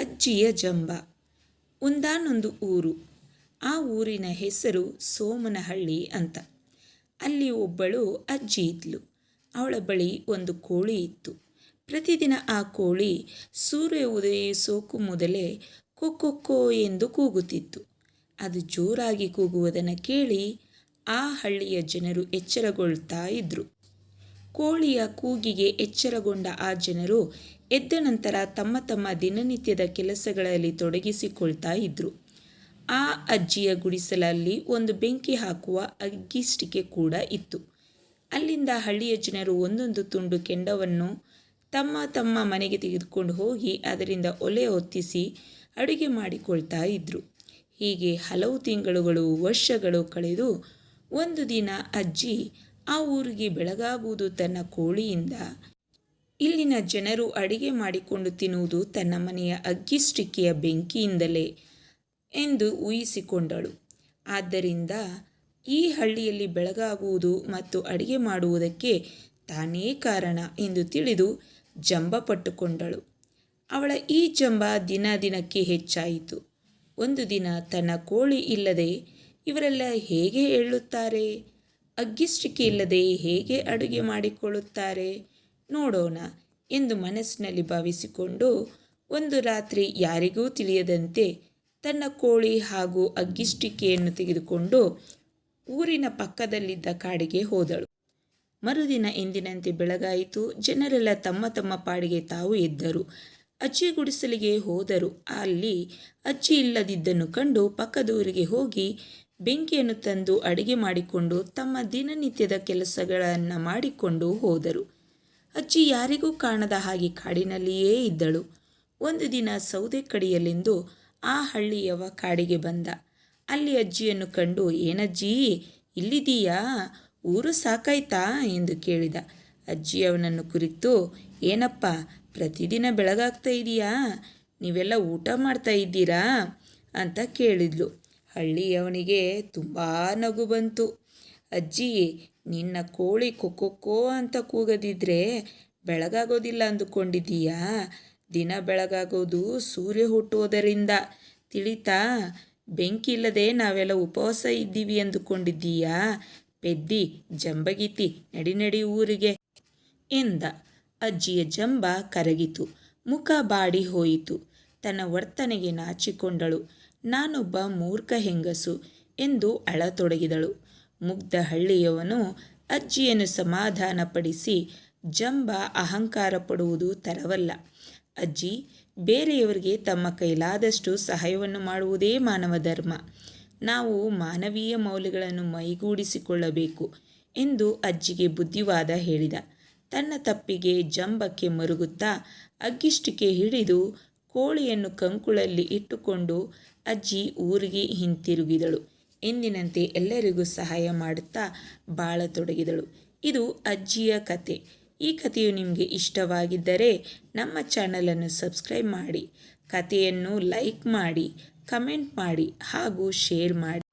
ಅಜ್ಜಿಯ ಜಂಬ. ಒಂದಾನೊಂದು ಊರು. ಆ ಊರಿನ ಹೆಸರು ಸೋಮನಹಳ್ಳಿ ಅಂತ. ಅಲ್ಲಿ ಒಬ್ಬಳು ಅಜ್ಜಿ ಇದ್ಲು. ಅವಳ ಬಳಿ ಒಂದು ಕೋಳಿ ಇತ್ತು. ಪ್ರತಿದಿನ ಆ ಕೋಳಿ ಸೂರ್ಯ ಉದಯಿಸೋಕು ಮೊದಲೇ ಕೊಕ್ಕೊಕ್ಕೋ ಎಂದು ಕೂಗುತ್ತಿತ್ತು. ಅದು ಜೋರಾಗಿ ಕೂಗುವುದನ್ನು ಕೇಳಿ ಆ ಹಳ್ಳಿಯ ಜನರು ಎಚ್ಚರಗೊಳ್ತಾ ಇದ್ರು. ಕೋಳಿಯ ಕೂಗಿಗೆ ಎಚ್ಚರಗೊಂಡ ಆ ಜನರು ಎದ್ದ ನಂತರ ತಮ್ಮ ತಮ್ಮ ದಿನನಿತ್ಯದ ಕೆಲಸಗಳಲ್ಲಿ ತೊಡಗಿಸಿಕೊಳ್ತಾ ಇದ್ರು. ಆ ಅಜ್ಜಿಯ ಗುಡಿಸಲಲ್ಲಿ ಒಂದು ಬೆಂಕಿ ಹಾಕುವ ಅಗ್ಗಿಷ್ಟಿಕೆ ಕೂಡ ಇತ್ತು. ಅಲ್ಲಿಂದ ಹಳ್ಳಿಯ ಜನರು ಒಂದೊಂದು ತುಂಡು ಕೆಂಡವನ್ನು ತಮ್ಮ ತಮ್ಮ ಮನೆಗೆ ತೆಗೆದುಕೊಂಡು ಹೋಗಿ ಅದರಿಂದ ಒಲೆ ಹೊತ್ತಿಸಿ ಅಡುಗೆ ಮಾಡಿಕೊಳ್ತಾ ಇದ್ರು. ಹೀಗೆ ಹಲವು ತಿಂಗಳುಗಳು, ವರ್ಷಗಳು ಕಳೆದು ಒಂದು ದಿನ ಅಜ್ಜಿ ಆ ಊರಿಗೆ ಬೆಳಗಾಗುವುದು ತನ್ನ ಕೋಳಿಯಿಂದ. ಇಲ್ಲಿನ ಜನರು ಅಡಿಗೆ ಮಾಡಿಕೊಂಡು ತಿನ್ನುವುದು ತನ್ನ ಮನೆಯ ಅಗ್ಗಿಷ್ಟಿಕೆಯ ಬೆಂಕಿಯಿಂದಲೇ ಎಂದು ಊಹಿಸಿಕೊಂಡಳು. ಆದ್ದರಿಂದ ಈ ಹಳ್ಳಿಯಲ್ಲಿ ಬೆಳಗಾಗುವುದು ಮತ್ತು ಅಡಿಗೆ ಮಾಡುವುದಕ್ಕೆ ತಾನೇ ಕಾರಣ ಎಂದು ತಿಳಿದು ಜಂಬ ಪಟ್ಟುಕೊಂಡಳು. ಅವಳ ಈ ಜಂಬ ದಿನ ದಿನಕ್ಕೆ ಹೆಚ್ಚಾಯಿತು. ಒಂದು ದಿನ ತನ್ನ ಕೋಳಿ ಇಲ್ಲದೆ ಇವರೆಲ್ಲ ಹೇಗೆ ಹೇಳುತ್ತಾರೆ ಅಗ್ಗಿಷ್ಟಿಕೆ ಇಲ್ಲದೆ ಹೇಗೆ ಅಡುಗೆ ಮಾಡಿಕೊಳ್ಳುತ್ತಾರೆ ನೋಡೋಣ ಎಂದು ಮನಸ್ಸಿನಲ್ಲಿ ಭಾವಿಸಿಕೊಂಡು ಒಂದು ರಾತ್ರಿ ಯಾರಿಗೂ ತಿಳಿಯದಂತೆ ತನ್ನ ಕೋಳಿ ಹಾಗೂ ಅಗ್ಗಿಷ್ಟಿಕೆಯನ್ನು ತೆಗೆದುಕೊಂಡು ಊರಿನ ಪಕ್ಕದಲ್ಲಿದ್ದ ಕಾಡಿಗೆ ಹೋದಳು. ಮರುದಿನ ಎಂದಿನಂತೆ ಬೆಳಗಾಯಿತು. ಜನರೆಲ್ಲ ತಮ್ಮ ತಮ್ಮ ಪಾಡಿಗೆ ತಾವು ಎದ್ದರು. ಅಜ್ಜಿ ಗುಡಿಸಲಿಗೆ ಹೋದರು. ಅಲ್ಲಿ ಅಜ್ಜಿ ಇಲ್ಲದಿದ್ದನ್ನು ಕಂಡು ಪಕ್ಕದೂರಿಗೆ ಹೋಗಿ ಬೆಂಕಿಯನ್ನು ತಂದು ಅಡಿಗೆ ಮಾಡಿಕೊಂಡು ತಮ್ಮ ದಿನನಿತ್ಯದ ಕೆಲಸಗಳನ್ನು ಮಾಡಿಕೊಂಡು ಹೋದರು. ಅಜ್ಜಿ ಯಾರಿಗೂ ಕಾಣದ ಹಾಗೆ ಕಾಡಿನಲ್ಲಿಯೇ ಇದ್ದಳು. ಒಂದು ದಿನ ಸೌದೆ ಕಡಿಯಲೆಂದು ಆ ಹಳ್ಳಿಯವ ಕಾಡಿಗೆ ಬಂದ. ಅಲ್ಲಿ ಅಜ್ಜಿಯನ್ನು ಕಂಡು, ಏನಜ್ಜಿ ಇಲ್ಲಿದೀಯಾ ಊರು ಸಾಕಾಯ್ತಾ? ಎಂದು ಕೇಳಿದ. ಅಜ್ಜಿಯವನನ್ನು ಕುರಿತು, ಏನಪ್ಪ, ಪ್ರತಿದಿನ ಬೆಳಗಾಗ್ತಾ ಇದೆಯಾ? ನೀವೆಲ್ಲ ಊಟ ಮಾಡ್ತಾ ಇದ್ದೀರಾ? ಅಂತ ಕೇಳಿದ್ಲು. ಹಳ್ಳಿಯವನಿಗೆ ತುಂಬ ನಗು ಬಂತು. ಅಜ್ಜಿ ನಿನ್ನ ಕೋಳಿ ಕೊಕ್ಕೊಕ್ಕೋ ಅಂತ ಕೂಗದಿದ್ರೆ ಬೆಳಗಾಗೋದಿಲ್ಲ ಅಂದುಕೊಂಡಿದ್ದೀಯಾ? ದಿನ ಬೆಳಗಾಗೋದು ಸೂರ್ಯ ಹುಟ್ಟುವುದರಿಂದ. ತಿಳಿತಾ? ಬೆಂಕಿ ಇಲ್ಲದೆ ನಾವೆಲ್ಲ ಉಪವಾಸ ಇದ್ದೀವಿ ಅಂದುಕೊಂಡಿದ್ದೀಯಾ? ಪೆದ್ದಿ, ಜಂಬಗಿತಿ, ನಡಿ ನಡಿ ಊರಿಗೆ ಎಂದ. ಅಜ್ಜಿಯ ಜಂಬ ಕರಗಿತು. ಮುಖ ಬಾಡಿ ಹೋಯಿತು. ತನ್ನ ವರ್ತನೆಗೆ ನಾಚಿಕೊಂಡಳು. ನಾನೊಬ್ಬ ಮೂರ್ಖ ಹೆಂಗಸು ಎಂದು ಅಳತೊಡಗಿದಳು. ಮುಗ್ಧ ಹಳ್ಳಿಯವನು ಅಜ್ಜಿಯನ್ನು ಸಮಾಧಾನಪಡಿಸಿ ಜಂಬ ಅಹಂಕಾರ ಪಡುವುದು ತರವಲ್ಲ. ಅಜ್ಜಿ, ಬೇರೆಯವರಿಗೆ ತಮ್ಮ ಕೈಲಾದಷ್ಟು ಸಹಾಯವನ್ನು ಮಾಡುವುದೇ ಮಾನವ ಧರ್ಮ. ನಾವು ಮಾನವೀಯ ಮೌಲ್ಯಗಳನ್ನು ಮೈಗೂಡಿಸಿಕೊಳ್ಳಬೇಕು ಎಂದು ಅಜ್ಜಿಗೆ ಬುದ್ಧಿವಾದ ಹೇಳಿದ. ತನ್ನ ತಪ್ಪಿಗೆ ಜಂಬಕ್ಕೆ ಮರುಗುತ್ತಾ ಅಗ್ಗಿಷ್ಟಿಕೆ ಹಿಡಿದು ಕೋಳಿಯನ್ನು ಕಂಕುಳಲ್ಲಿ ಇಟ್ಟುಕೊಂಡು ಅಜ್ಜಿ ಊರಿಗೆ ಹಿಂತಿರುಗಿದಳು. ಎಂದಿನಂತೆ ಎಲ್ಲರಿಗೂ ಸಹಾಯ ಮಾಡುತ್ತಾ ಬಾಳತೊಡಗಿದಳು. ಇದು ಅಜ್ಜಿಯ ಕತೆ. ಈ ಕಥೆಯು ನಿಮಗೆ ಇಷ್ಟವಾಗಿದ್ದರೆ ನಮ್ಮ ಚಾನಲನ್ನು ಸಬ್ಸ್ಕ್ರೈಬ್ ಮಾಡಿ. ಕಥೆಯನ್ನು ಲೈಕ್ ಮಾಡಿ, ಕಮೆಂಟ್ ಮಾಡಿ ಹಾಗೂ ಶೇರ್ ಮಾಡಿ.